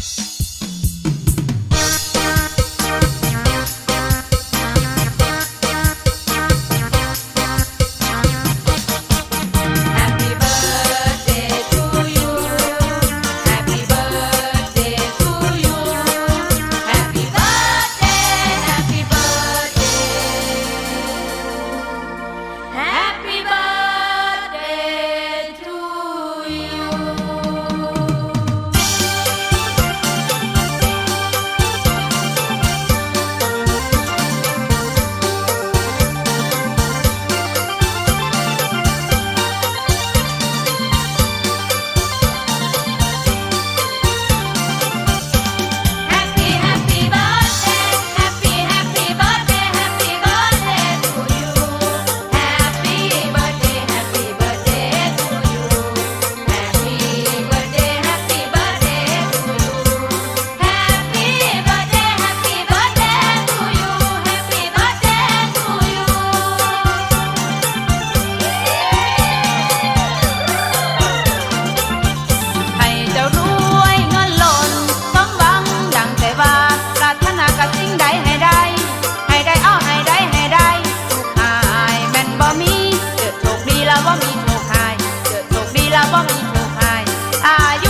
Bye. บ่มีผู้ให้อายุ